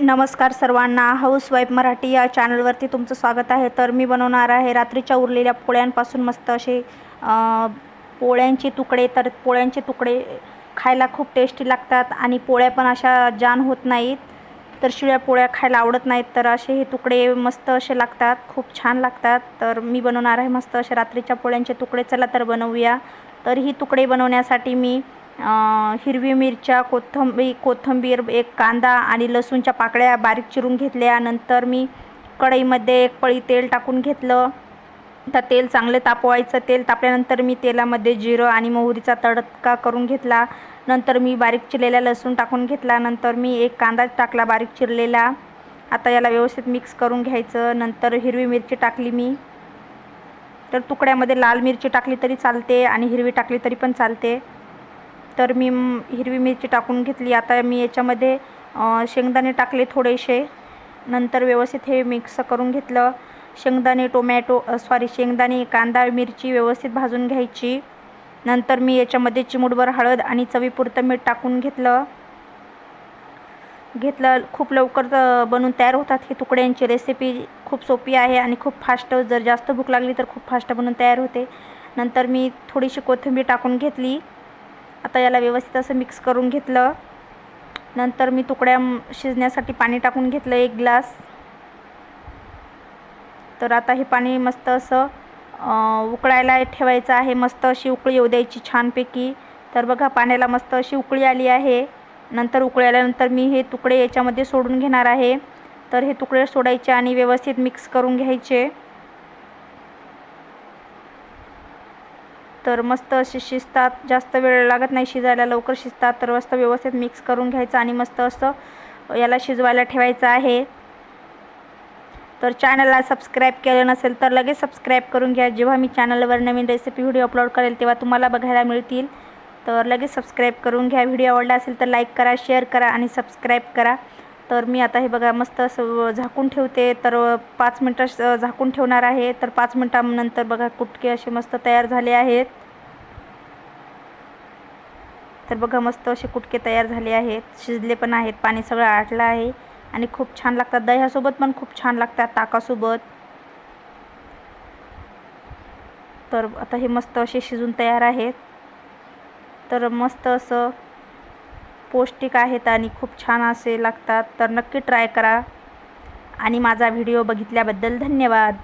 नमस्कार सर्वांना. हाऊसवाईफ मराठी या चॅनलवरती तुमचं स्वागत आहे. तर मी बनवणार आहे रात्रीच्या उरलेल्या पोळ्यांपासून मस्त असे पोळ्यांचे तुकडे. तर पोळ्यांचे तुकडे खायला खूप टेस्टी लागतात आणि पोळ्या पण अशा जान होत नाहीत. तर शिळ्या पोळ्या खायला आवडत नाहीत. तर असे हे तुकडे मस्त असे लागतात. खूप छान लागतात. तर मी बनवणार आहे मस्त असे रात्रीच्या पोळ्यांचे तुकडे. चला तर बनवूया. तर ही तुकडे बनवण्यासाठी मी हिरवी मिरच्या कोथंबीर कोथिंबीर एक कांदा आणि लसूणच्या पाकळ्या बारीक चिरून घेतल्या. नंतर मी कढईमध्ये एक पळी तेल टाकून घेतलं. तर तेल चांगलं तापवायचं. तेल तापल्यानंतर मी तेलामध्ये जिरं आणि मोहरीचा तडका करून घेतला. नंतर मी बारीक चिरलेला लसूण टाकून घेतला. नंतर मी एक कांदा टाकला बारीक चिरलेला. आता याला व्यवस्थित मिक्स करून घ्यायचं. नंतर हिरवी मिरची टाकली मी. तर तुकड्यामध्ये लाल मिरची टाकली तरी चालते आणि हिरवी टाकली तरी पण चालते. तर मी हिरवी मिरची टाकून घेतली. आता मी याच्यामध्ये शेंगदाणे टाकले थोडेसे. नंतर व्यवस्थित हे मिक्स करून घेतलं. शेंगदाणे टोमॅटो सॉरी शेंगदाणे कांदा मिरची व्यवस्थित भाजून घ्यायची. नंतर मी याच्यामध्ये चिमूटभर हळद आणि चवीपुरतं मीठ टाकून घेतलं. घेतलं. खूप लवकर बनून तयार होतात ही तुकड्यांची रेसिपी खूप सोपी आहे आणि खूप फास्ट जर जास्त भूक लागली तर खूप फास्ट बनून तयार होते. नंतर मी थोडीशी कोथिंबीर टाकून घेतली. आता याला व्यवस्थित असं मिक्स करून घेतलं. नंतर मी तुकड्या शिजण्यासाठी पाणी टाकून घेतलं एक ग्लास तर आता हे पाणी मस्त असं उकळायला ठेवायचं आहे. मस्त अशी उकळी येऊ द्यायची छानपैकी. तर बघा पाण्याला मस्त अशी उकळी आली आहे. नंतर उकळी आल्यानंतर मी हे तुकडे याच्यामध्ये सोडून घेणार आहे. तर हे तुकडे सोडायचे आणि व्यवस्थित मिक्स करून घ्यायचे. तर मस्त असे शिजतात. जास्त वेळ लागत नाही शिजायला लवकर शिजतात. तर मस्त व्यवस्थित मिक्स करून घ्यायचं आणि मस्त असं याला शिजवायला ठेवायचं आहे. तर चॅनलला सबस्क्राईब केलं नसेल तर लगेच सबस्क्राईब करून घ्या. जेव्हा मी चॅनलवर नवीन रेसिपी व्हिडिओ अपलोड करेल तेव्हा तुम्हाला बघायला मिळतील. तर लगेच सबस्क्राईब करून घ्या. व्हिडिओ आवडला असेल तर लाईक करा शेअर करा आणि सबस्क्राईब करा. तर मी आता हे बघा मस्त असं झाकून ठेवते. तर पाच मिनटं झाकून ठेवणार आहे. तर पाच मिनटानंतर बघा कुटके असे मस्त तयार झाले आहेत. तर बघा मस्त असे कुटके तयार झाले आहेत. शिजले पण आहेत. पाणी सगळं आटलं आहे. आणि खूप छान लागतात. दह्यासोबत पण खूप छान लागतात ताकासोबत. तर आता हे मस्त असे शिजून तयार आहेत. तर मस्त असं पौष्टिक आहेत आणि खूप छान असे लागतात तर नक्की ट्राय करा. आणि माझा व्हिडिओ बघितल्याबद्दल धन्यवाद.